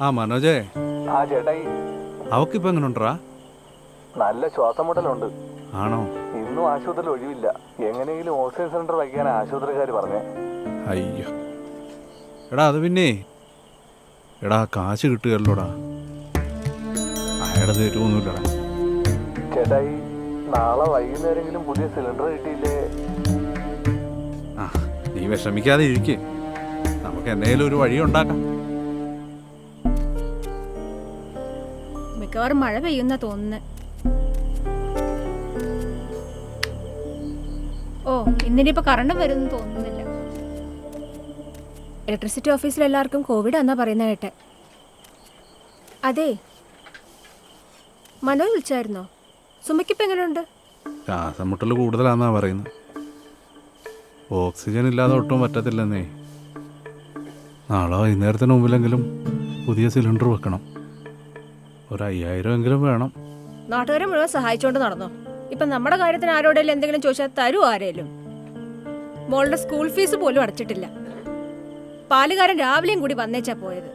ആ മനോജേ. ആ ചേട്ടായി. അവക്കിപ്പോ എങ്ങനെയുണ്ടാ നല്ല ശ്വാസം മുട്ടലുണ്ട്. ആണോ? ഇന്നും ആശുപത്രിയിൽ ഒഴിവില്ല. എങ്ങനെയെങ്കിലും ഓക്സിജൻ സിലിണ്ടർ വയ്ക്കാൻ ആശുപത്രിക്കാർ പറഞ്ഞേ. അയ്യോ. എടാ അത് പിന്നെ. എടാ കാശ് കിട്ടുകയല്ലോടാ. അയാളുടെ തരുമൊന്നുമില്ലടാ ചേട്ടായി നാളെ വൈകുന്നേരമെങ്കിലും പുതിയ സിലിണ്ടർ കിട്ടിയില്ലേ? ആ നീ വിഷമിക്കാതെ ഇരിക്കേ. നമുക്ക് എന്തെങ്കിലും ഒരു വഴി ഉണ്ടാക്കാം. മിക്കവാറും മഴ പെയ്യുന്ന തോന്നുന്നു. ഓ ഇന്നിനിപ്പോ കറണ്ട് വരുമെന്ന് തോന്നുന്നില്ല. ഇലക്ട്രിസിറ്റി ഓഫീസിൽ എല്ലാവർക്കും കോവിഡ് എന്നാ പറയുന്ന കേട്ടെ. അതെ. മനോ വിളിച്ചായിരുന്നോ? സുമയ്ക്കിപ്പോ എങ്ങനെയുണ്ട്? ശ്വാസമുട്ടൽ കൂടുതലാന്നാ പറയുന്നത്. ഓക്സിജൻ ഇല്ലാതെ ഒട്ടും പറ്റത്തില്ലെന്നേ. നാളെ വൈകുന്നേരത്തിന് മുമ്പിലെങ്കിലും പുതിയ സിലിണ്ടർ വെക്കണം. ഒരു അയ്യായിരം എങ്കിലും വേണം. നാട്ടുകാരെ മുഴുവൻ സഹായിച്ചുകൊണ്ട് നടന്നോ? ഇപ്പൊ നമ്മുടെ കാര്യത്തിന് ആരോടെങ്കിലും എന്തെങ്കിലും ചോദിച്ചാൽ തരൂ ആരേലും? മോളുടെ സ്കൂൾ ഫീസ് പോലും അടച്ചിട്ടില്ല. പാലുകാരൻ രാവിലെയും കൂടി വന്നേച്ചാ പോയത്.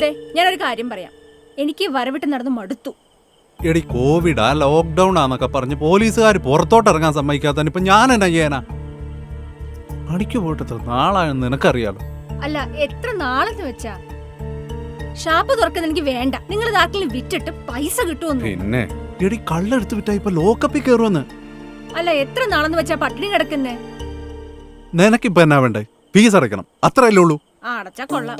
ദേ ഞാനൊരു കാര്യം പറയാം. എനിക്ക് വരവിട്ട് നടന്ന് മടുത്തു. എടി കോവിഡാ ലോക്ക്ഡൗൺ ആന്നൊക്കെ പറഞ്ഞ് പോലീസുകാർ പുറത്തോട്ട് ഇറങ്ങാൻ സമ്മതിക്കാത്ത ഇപ്പൊ ഞാൻ എന്നാ ചെയ്യാനാ പണിക്ക് പോയിട്ട് എത്ര നാളായെന്ന് നിനക്കറിയാലോ? അല്ല എത്ര നാളെന്ന് വെച്ചാ? ഷാപ്പ് തുറക്കുന്ന എനിക്ക് വേണ്ട. നിങ്ങൾ ഇതാക്കിലും വിറ്റിട്ട് പൈസ കിട്ടുമെന്ന്. പിന്നെ? എടി കള്ളെടുത്ത് വിറ്റാ ഇപ്പൊ ലോക്കപ്പിൽ കയറുമെന്ന് അല്ല എത്ര നാളെന്ന് വെച്ചാ പട്ടിണി കിടക്കുന്നേ? നിനക്കിപ്പോ എന്നാ വേണ്ടേ? ഫീസ് അടയ്ക്കണം. അത്രയല്ലേ ഉള്ളൂ. ആ അടച്ചാ കൊള്ളാം.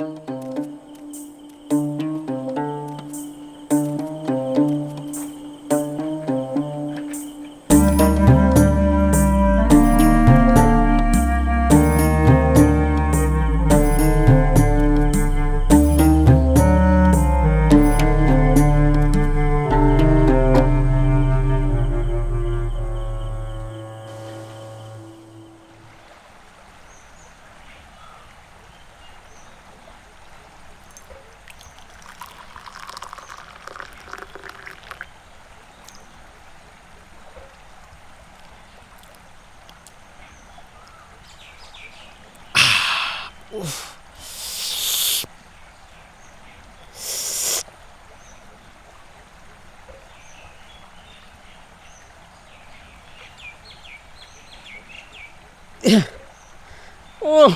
ഓ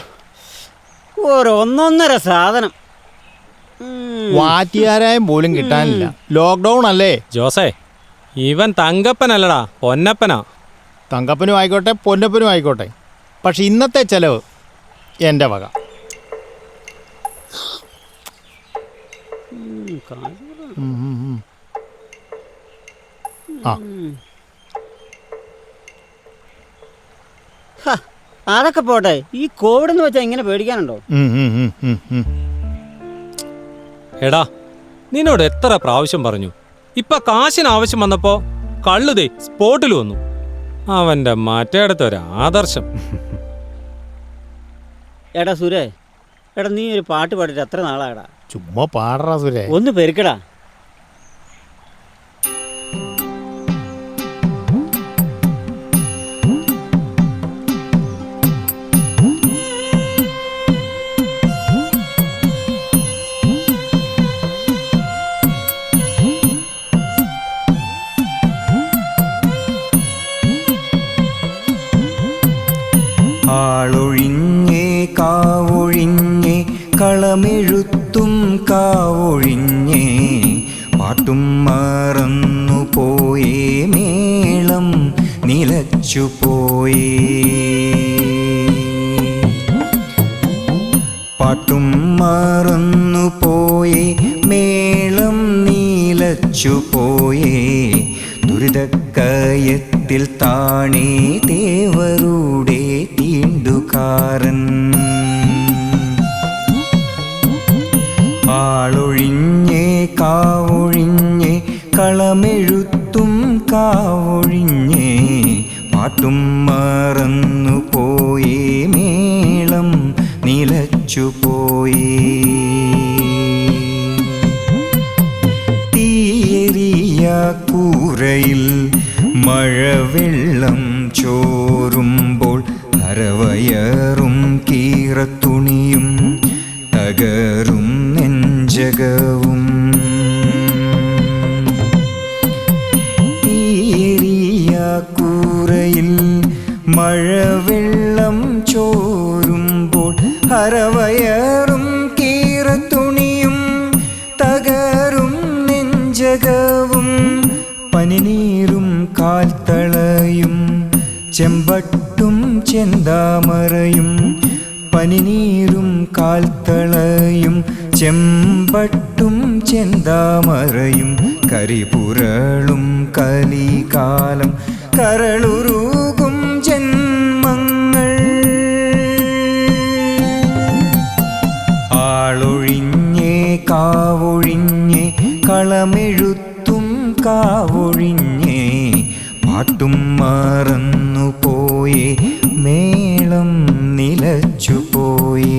ഒന്നൊന്നര സാധനം. വാറ്റിയാരായും പോലും കിട്ടാനില്ല. ലോക്ക്ഡൗൺ അല്ലേ? ജോസേ ഇവൻ തങ്കപ്പനല്ലടാ പൊന്നപ്പനാ. തങ്കപ്പനും ആയിക്കോട്ടെ പൊന്നപ്പനും ആയിക്കോട്ടെ. പക്ഷെ ഇന്നത്തെ ചെലവ് എന്റെ വക. ആ. അതൊക്കെ പോട്ടെ. ഈ കോവിഡ് എന്ന് വെച്ചാൽ ഇങ്ങനെ പേടിക്കാനുണ്ടോ. എടാ നിന്നോട് എത്ര പ്രാവശ്യം പറഞ്ഞു? ഇപ്പൊ കാശിന് ആവശ്യം വന്നപ്പോ കള്ളുതേ സ്പോട്ടിൽ വന്നു. അവന്റെ മറ്റേടത്തെ ഒരു ആദർശം. എടാ സുരേ എടാ നീ ഒരു പാട്ട് പാടിട്ട് എത്ര നാളാടാ ചുമ്മാ പാടറാ സുരേ. ഒന്ന് പെരുക്കടാ. നിലച്ചു പോയേ. പാട്ടും മറന്നു പോയി മേളം നീലച്ചു പോയി. ദുരിതക്കയത്തിൽ താണേ ദേവരുടെ തീണ്ടുകാരൻ. അരവയറും കീറത്തുണിയും തകരും നെഞ്ച നെഞ്ചകവും ഈരിയ കൂരയിൽ മഴവെള്ളം ചോരുമ്പോൾ ഹരവയറും കീറത്തുണിയും തകരും നെഞ്ചകവും പനിനീരും കാൽത്തളയും ചെമ്പട്ടും ചെന്താമറയും പനിനീരും കാൽത്തളയും ചെമ്പട്ടും ചെന്താമറയും കരിപുരളും കലികാലം കരളുരുകും ജന്മങ്ങൾ. ആളൊഴിഞ്ഞേ കാവൊഴിഞ്ഞേ കളമെഴുത്തും കാവൊഴിഞ്ഞേ പാട്ടും മറന്നു പോയേ മേളം നിലച്ചുപോയി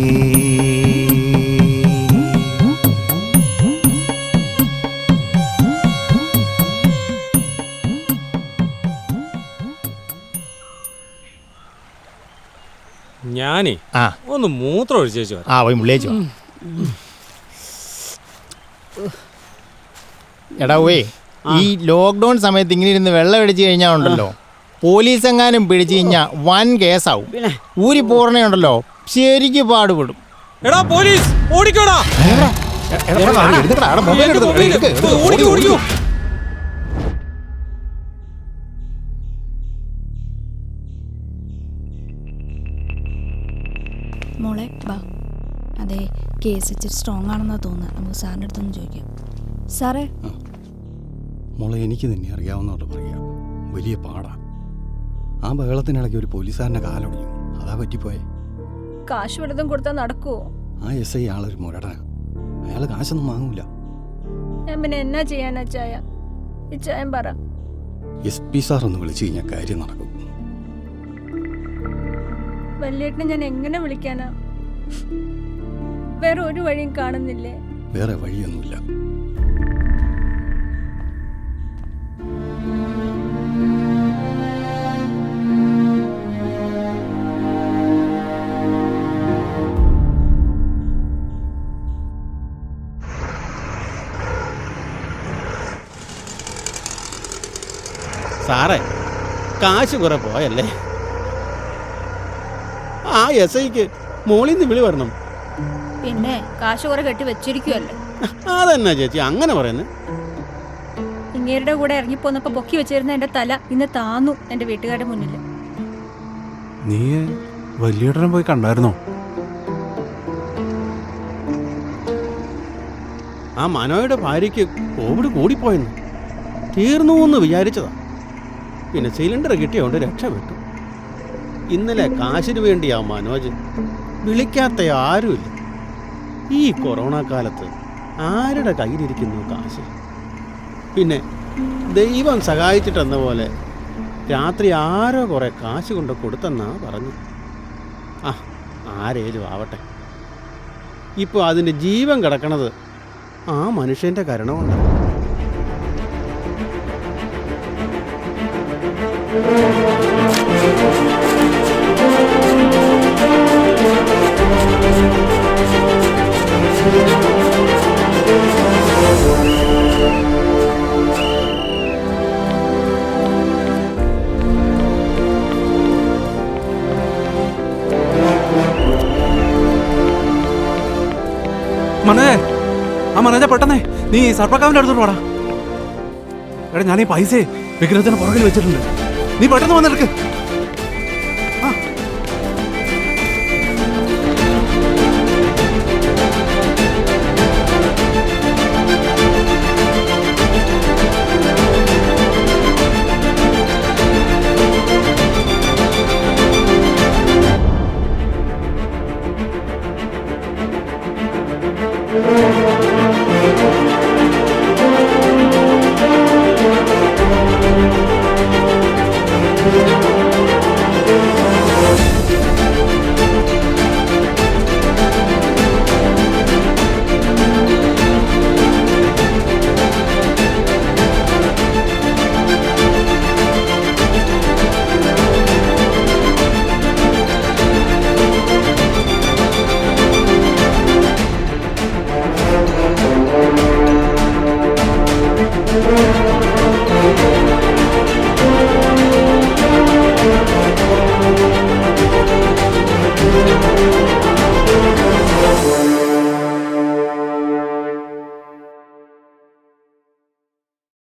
ഞാനേ ആ. ഒന്ന് മൂത്രം ഒഴിച്ചു വരാം. ആ പോയി മുള്ളിയേച്ചു എടാ പോയി ഈ ലോക്ക്ഡൗൺ സമയത്ത് ഇങ്ങനെ ഇരുന്ന് വെള്ളം അടിച്ചു കഴിഞ്ഞാൽ ഉണ്ടല്ലോ. പോലീസ് എങ്ങാനും പിടിച്ചു കഴിഞ്ഞാൽ വൻ കേസാവും. ഊരി പൂർണയുണ്ടല്ലോ ശരിക്ക് പാടുപെടും. എടാ പോലീസ് ഓടിക്കോടാ. മോളെ ബാ അതെ കേസ് ഇച്ചിരി സ്ട്രോങ് ആണെന്നാ തോന്നുന്നത് നമുക്ക് സാറിന്റെ അടുത്തൊന്ന് ചോദിക്കാം. സാറേ? മോളെ എനിക്ക് തന്നെ അറിയാവുന്നതോട് പറയാം. വലിയ പാടാ. ആ ബഹളത്തിനിടയ്ക്ക് ഒരു പോലീസുകാരന്റെ കാലൊടിഞ്ഞു. അതാ പറ്റിപ്പോയെ. കാശ് വല്ലതും കൊടുത്താൽ നടക്കുവോ? ആ എസ് ഐ ആളൊരു മുരടനാ. അയാൾ കാശൊന്നും വാങ്ങൂല. ഞാൻ പിന്നെ എന്നാ ചെയ്യാനാ ചായ? ഇച്ചായം പറ. എസ് പി സാർ ഒന്ന് വിളിച്ചു കഴിഞ്ഞാൽ കാര്യം നടക്കും. വല്യേട്ടനെ ഞാൻ എങ്ങനെ വിളിക്കാനാ? വേറെ ഒരു വഴിയും കാണുന്നില്ലേ? വേറെ വഴിയൊന്നുമില്ല. സാറേ കാശ് കുറെ പോയല്ലേ? ആ എസ് ഐക്ക് മോളിൽ നിന്ന് വിളി വരണം. പിന്നെ കാശ് കുറെ കെട്ടി വെച്ചിരിക്കുവല്ലേ? അതന്നെ ചേച്ചി അങ്ങനെ പറയുന്നത് ഇങ്ങേരുടെ കൂടെ ഇറങ്ങിപ്പോന്നപ്പോ പൊക്കി വെച്ചിരുന്ന എന്റെ തല ഇന്ന് താന്നു എന്റെ വീട്ടുകാരുടെ മുന്നിൽ നീ വലിയേട്ടനെ പോയി കണ്ടായിരുന്നോ? ആ മനോയുടെ ഭാര്യയ്ക്ക് കോവിഡ് കൂടിപ്പോയെന്ന് തീർന്നു എന്ന് വിചാരിച്ചതാ. പിന്നെ സിലിണ്ടർ കിട്ടിയോണ്ട് രക്ഷപ്പെട്ടു. ഇന്നലെ കാശിന് വേണ്ടിയാ മനോജ്. വിളിക്കാത്ത ആരുമില്ല. ഈ കൊറോണ കാലത്ത് ആരുടെ കയ്യിലിരിക്കുന്നു കാശ്? പിന്നെ ദൈവം സഹായിച്ചിട്ടെന്ന പോലെ രാത്രി ആരോ കുറെ കാശ് കൊണ്ട് കൊടുത്തെന്നാ പറഞ്ഞു. ആ ആരേലും ആവട്ടെ. ഇപ്പോൾ അതിന്റെ ജീവൻ കിടക്കണത് ആ മനുഷ്യന്റെ കരുണമുണ്ട്. മനോജെ ആ മനോജ പെട്ടെന്നേ. നീ സർപ്പക്കാവിന്റെ അടുത്തോട്ട് പോടാ എടാ ഈ പൈസ വിഗ്രഹത്തിന് പുറകിൽ വെച്ചിട്ടുണ്ട്. നീ പെട്ടെന്ന് വന്നെടുക്ക്.